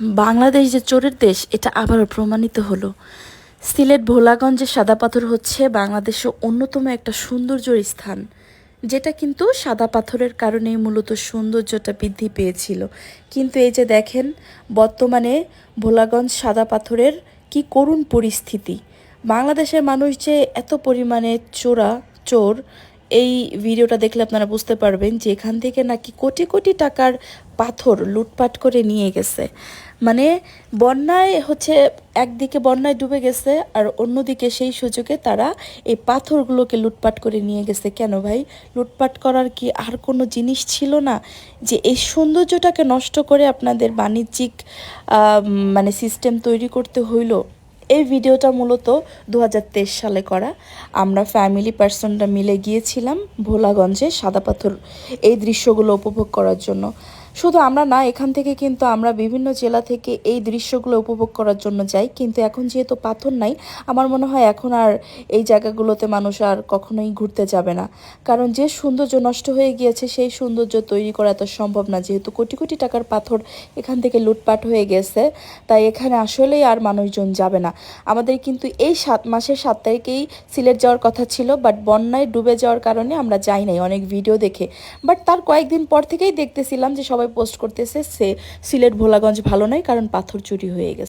বাংলাদেশ যে চোরের দেশ, এটা আবারও প্রমাণিত হলো। সিলেট ভোলাগঞ্জের সাদা পাথর হচ্ছে বাংলাদেশের অন্যতম একটা সৌন্দর্যের স্থান, যেটা কিন্তু সাদা পাথরের কারণেই মূলত সৌন্দর্যটা বৃদ্ধি পেয়েছিল। কিন্তু এই যে দেখেন, বর্তমানে ভোলাগঞ্জ সাদা পাথরের কি করুণ পরিস্থিতি। বাংলাদেশের মানুষ যে এত পরিমাণে চোরা, চোর এই ভিডিওটা দেখলে আপনারা বুঝতে পারবেন যে এখান থেকে নাকি কোটি কোটি টাকার পাথর লুটপাট করে নিয়ে গেছে। মানে বন্যায় হচ্ছে একদিকে বন্যায় ডুবে গেছে আর অন্যদিকে সেই সুযোগে তারা এই পাথরগুলোকে লুটপাট করে নিয়ে গেছে। কেন ভাই? লুটপাট করার কি আর কোনো জিনিস ছিল না? যে এই সৌন্দর্যটাকে নষ্ট করে আপনাদের বাণিজ্যিক মানে সিস্টেম তৈরি করতে হইল? এই ভিডিওটা মূলত দু হাজার তেইশ সালে করা। আমরা ফ্যামিলি পার্সনরা মিলে গিয়েছিলাম ভোলাগঞ্জে সাদা পাথর এই দৃশ্যগুলো উপভোগ করার জন্য। শুধু আমরা না, এখান থেকে কিন্তু আমরা বিভিন্ন জেলা থেকে এই দৃশ্যগুলো উপভোগ করার জন্য যাই। কিন্তু এখন যেহেতু পাথর নাই, আমার মনে হয় এখন আর এই জায়গাগুলোতে মানুষ আর কখনোই ঘুরতে যাবে না। কারণ যে সৌন্দর্য নষ্ট হয়ে গিয়েছে, সেই সৌন্দর্য তৈরি করা এত সম্ভব না। যেহেতু কোটি কোটি টাকার পাথর এখান থেকে লুটপাট হয়ে গেছে, তাই এখানে আসলেই আর মানুষজন যাবে না। আমাদের কিন্তু এই সাত মাসের সাত তারিখেই সিলেট যাওয়ার কথা ছিল, বাট বন্যায় ডুবে যাওয়ার কারণে আমরা যাই নাই, অনেক ভিডিও দেখে। বাট তার কয়েকদিন পর থেকেই দেখতেছিলাম যে সবাই পোস্ট করতেছে সে সিলেট ভোলাগঞ্জ ভালো নয় কারণ পাথর চুরি হয়ে গেছে।